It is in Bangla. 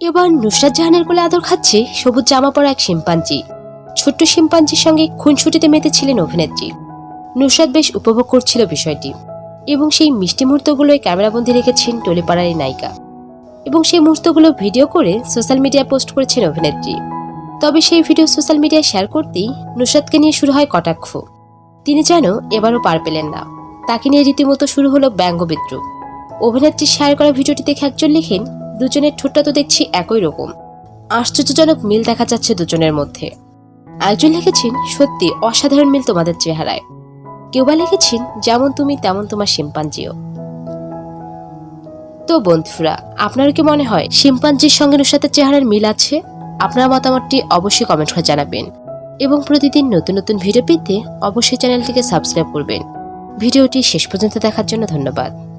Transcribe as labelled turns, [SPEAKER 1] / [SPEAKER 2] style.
[SPEAKER 1] এবার নুসরাত জাহানের কোলে আদর খাচ্ছে সবুজ জামা পরা এক শিম্পাঞ্জি। ছোট্ট শিম্পাঞ্জির সঙ্গে খুনছুটিতে মেতেছিলেন অভিনেত্রী। নুসরাত বেশ উপভোগ করছিল বিষয়টি এবং সেই মিষ্টি মুহূর্তগুলোয় ক্যামেরাবন্দি রেখেছেন টলিপাড়ার এই নায়িকা। এবং সেই মুহূর্তগুলো ভিডিও করে সোশ্যাল মিডিয়ায় পোস্ট করেছেন অভিনেত্রী। তবে সেই ভিডিও সোশ্যাল মিডিয়ায় শেয়ার করতেই নুসরাতকে নিয়ে শুরু হয় কটাক্ষ। তিনি যেন এবারও পার পেলেন না। তাকে নিয়ে রীতিমতো শুরু হলো ব্যঙ্গ বিদ্রুপ অভিনেত্রী শেয়ার করা ভিডিওটি দেখে একজন লিখেন দুজনের ঠোঁটটা তো দেখছি একই রকম। আশ্চর্যজনক মিল দেখা যাচ্ছে দুজনের মধ্যে। একজন লিখেছেন, সত্যি, অসাধারণ মিল তোমাদের চেহারায়। কেউ বা লিখেছেন, যেমন তুমি, তেমন তোমার শিম্পাঞ্জিও। তো বন্ধুরা আপনার কি মনে হয় শিম্পাঞ্জির সঙ্গে নুসাতের চেহারার মিল আছে? আপনার মতামতটি অবশ্যই কমেন্ট করে জানাবেন। এবং প্রতিদিন নতুন নতুন ভিডিও পেতে অবশ্যই চ্যানেলটিকে সাবস্ক্রাইব করবেন। ভিডিওটি শেষ পর্যন্ত দেখার জন্য ধন্যবাদ।